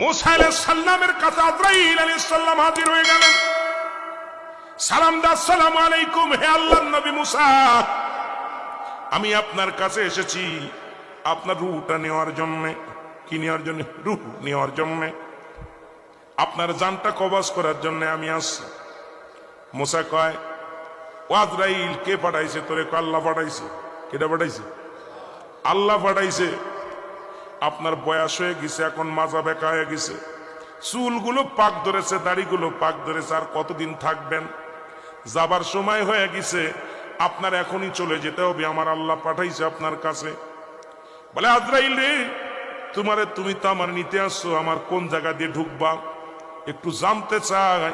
মুসা সাল্লামের সালাম সালাম আলাইকুম, হে মুসা। আমি আপনার কাছে এসেছি আপনার রুহটা নেওয়ার জন্য। কি নেওয়ার জন্য? রুহ নেওয়ার জন্য। আপনার জানটা কবাস করার জন্য আমি আসছি। মুসা কয়, ও আজরাইল, কে পাঠাইছে? তোরে আল্লাহ পাঠাইছে। কেটা পাঠাইছে? আল্লাহ পাঠাইছে। আপনার বয়স হয়ে গেছে, এখন মাজা বেকা হয়ে গেছে। চুলগুলো পাক ধরেছে, দাড়িগুলো পাক ধরেছে, আর কতদিন থাকবেন? যাবার সময় হয়ে গেছে, আপনার এখনই চলে যেতে হবে, আমার আল্লাহ পাঠাইছে আপনার কাছে। বলে, আজরাইল রে, তোমারে তুমি তো আমার নিতে আসছো, আমার কোন জায়গা দিয়ে ঢুকবা? একটু জানতে চাই,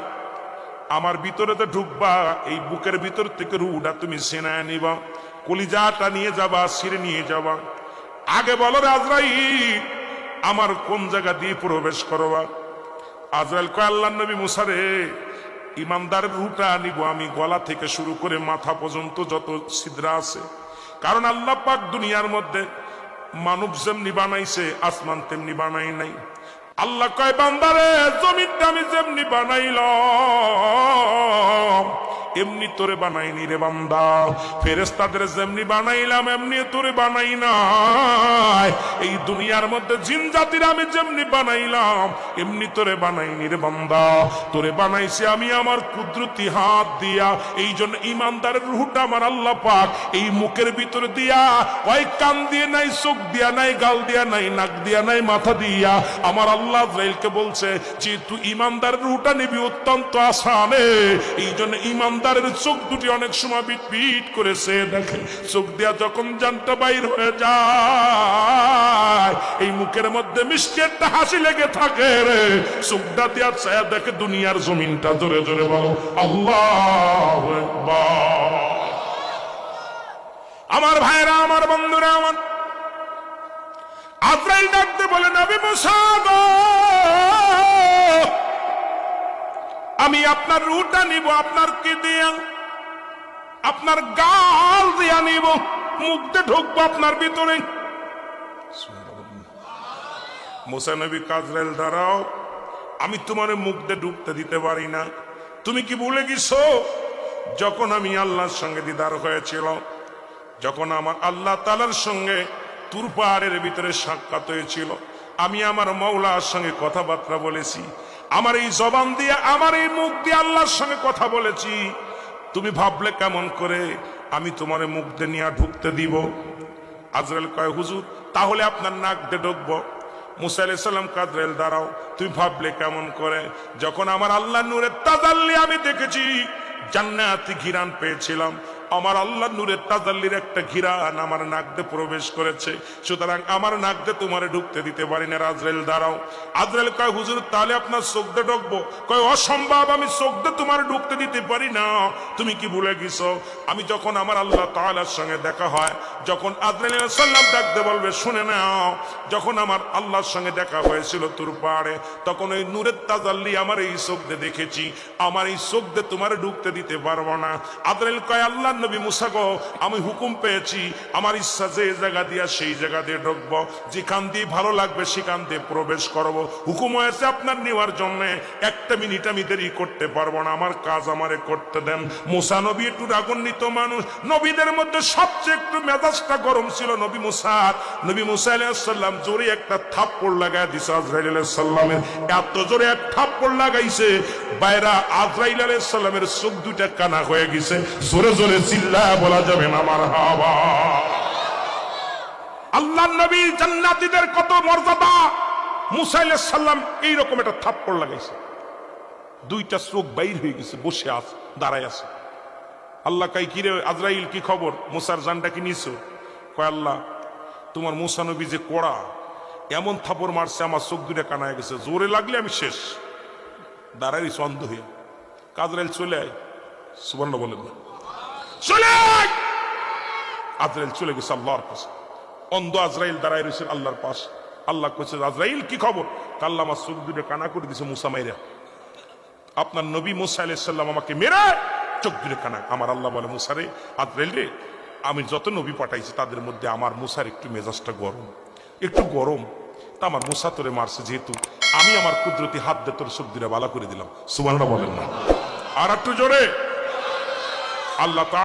আমার ভিতরে তো ঢুকবা, এই বুকের ভিতর থেকে রুটা তুমি সেনায় নিবা, কলিজাটা নিয়ে যাবা সিরে নিয়ে যাবা। আগে বলো আজরাইল, আমার কোন জায়গা দিয়ে প্রবেশ করবা আজরাইল কয় আল্লাহ নবী মুসারে ইমানদারের রুটা নিব আমি গলা থেকে শুরু করে মাথা পর্যন্ত যত ছিদ্রা আছে। কারণ আল্লাহ পাক দুনিয়ার মধ্যে মানব যেমনি বানাইছে, আসমান তেমনি বানাই নাই। আল্লাহ কয়, বান্দারে, জমিনটা আমি যেমনি বানাইলাম এমনি তোরে বানাইনি রে বান্দা। ফেরেস্তাদের যেমনি বানাইলাম, এমনি তোরে বানাই নাই। এই দুনিয়ার মধ্যে জিন জাতির আমি যেমনি বানাইলাম, এমনি তোরে বানাইনি রে বান্দা। তোরে বানাইছি আমি আমার কুদরতি হাত দিয়া। এই জন্য ইমানদারের রুহটা আমার আল্লাহ পাক এই মুখের ভিতরে দিয়া ওই কান দিয়ে নাই, চোখ দিয়া নাই, গাল দিয়া নাই, নাক দিয়া নাই, মাথা দিয়া আমার আল্লাহ বলছে যে, তুই ইমানদারের রুহটা নিবি অত্যন্ত আসানে। এই জন্য ইমানদারের চোখ দুটি অনেক সময় বিট করেছে। দেখে চোখ দিয়া যখন জানটা বাইর হয়ে যায়, এই মুখের মধ্যে মিষ্টি একটা হাসি লেগে থাকে রে। চোখটা দিয়া ছায়া দেখে দুনিয়ার জমিনটা জোরে জোরে বলো, আল্লাহ আমার ভাইরা, আমার বন্ধুরা, আমার আজরাইল ডাকতে বলে, নবী মুসা আমি আপনার রুটা নিব, আপনার কি দিয়া? আপনার গাল দিয়া নিব মুখতে ঢুকবো আপনার ভিতরে। মুসা নবী কাজরাইল, দাঁড়াও। আমি তোমার মুখতে ঢুকতে দিতে পারি না। তুমি কি ভুলে গেছো? যখন আমি আল্লাহর সঙ্গে দিদার হয়েছিল যখন আমার আল্লাহ তালার সঙ্গে তুর পাহাড়ের ভিতরে সাক্ষাৎ হয়েছিল, আমি আমার মৌলার সঙ্গে কথাবার্তা বলেছি। আমার এই জবান দিয়ে, আমার এই মুখ দিয়ে আল্লাহর সঙ্গে কথা বলেছি। তুমি ভাবলে কেমন করে? আমি তোমার মুখ দিয়ে নিয়ে ঢুকতে দিব। আজরাল কয়, হুজুর, তাহলে আপনার নাক দিয়ে ঢুকবো। মুসা কাদরেল দাঁড়াও, তুমি ভাবলে কেমন করে? যখন আমার আল্লাহ নূরের তাজাল্লি আমি দেখেছি, জান্নাতি ঘিরান পেয়েছিলাম। আমার আল্লাহ নূরের তাজাল্লির একটা ঘিরান আমার নাকদে প্রবেশ করেছে। সুতরাং আমার নাকদে তোমার ঢুকতে দিতে পারি না আজরেল দাঁড়াও। আজরেল কয়, হুজুর, তাহলে আপনার চোখদে ঢুকবো? কয়, অসম্ভব, আমি চোখদে তোমার ঢুকতে দিতে পারি না। তুমি কি ভুলে গেছো? আমি যখন আমার আল্লাহ তাআলার সঙ্গে দেখা হয়, যখন আজরাইল সাল্লাম ডাকতে বলবে, শুনে নাও। যখন আমার আল্লাহর সঙ্গে দেখা হয়েছিল তোর পাহাড়ে, তখন ওই নূরের তাজাল্লি আমার এই চোখ দেখেছি। আমার এই চোখ তোমার ঢুকতে দিতে পারব না। আদরাইল কয়, আল্লাহ নবী মুসা গো, আমি হুকুম পেয়েছি, আমার ইচ্ছা যে জায়গা দিয়া সেই জায়গা দিয়ে ঢুকবো। যেখান দিয়ে ভালো লাগবে সেখান দিয়ে প্রবেশ করব। হুকুম হয়েছে আপনার নেওয়ার জন্য। একটা মিনিট আমি দেরি করতে পারব না, আমার কাজ আমারে করতে দেন। মুসা নবী একটু রাগান্বিত মানুষ। নবীদের মধ্যে সবচেয়ে একটু মেজাজটা গরম ছিল নবী মুসার নবী মুসা আলাইসাল্লাম জোরে একটা থাপ্পড় লাগায় দিছে আজরাইল আলাইসাল্লামের এত জোরে এক থাপ্পড় লাগাইছে, বাইরা আজরাইল আলাইসাল্লামের চোখ দুইটা কানা হয়ে গেছে। জোরে জোরে চিল্লা বলা যাবে না আমার হাওয়া। আল্লাহ নবী জান্নাতীদের কত মর্যাদা। মুসা আলাইসাল্লাম এইরকম একটা থাপ্পড় লাগাইছে। দুইটা চোখ বাইর হয়ে গেছে, বসে আছে, দাঁড়ায় আছে। আল্লাহ কাই কিরে আজরাইল, কি খবর? মুসার জানটা কি নিছো? কয়, আল্লাহ, তোমার মুসা নবী যে কড়া, এমন থাপড় মারছে, আমার চোখ দুটা কানায় গেছে। জোরে লাগলে আমি শেষ। দাঁড়াই অন্ধ হয়ে। কাজরাইল চলে আয়। সুবর্ণ বলেন না। চলে আজরাইল চলে গেছে আল্লাহর কাছে। অন্ধ আজরাইল দাঁড়াই রয়েছে আল্লাহর পাশ। আল্লাহ আজরাইল, কি খবর? কাল্লা আমার দুটো কানা করে দিছে মুসা মাইরা। আপনার নবী মুসা আলাইসাল্লাম আমাকে মেরে চোখ দুটো কানা। আমার আল্লাহ বলে মুসারে আজরাইল রে, আমি যত নবী পাঠাইছি তাদের মধ্যে আমার মুসার একটু মেজাজটা গরম। একটু গরম। তা আমার মুসা তোরে মারছে যেহেতু আমি আমার কুদরতি হাত দিয়ে তোর চোখ বালা করে দিলাম। সুমানরা বলেন না। আর একটু জোরে। আল্লাহ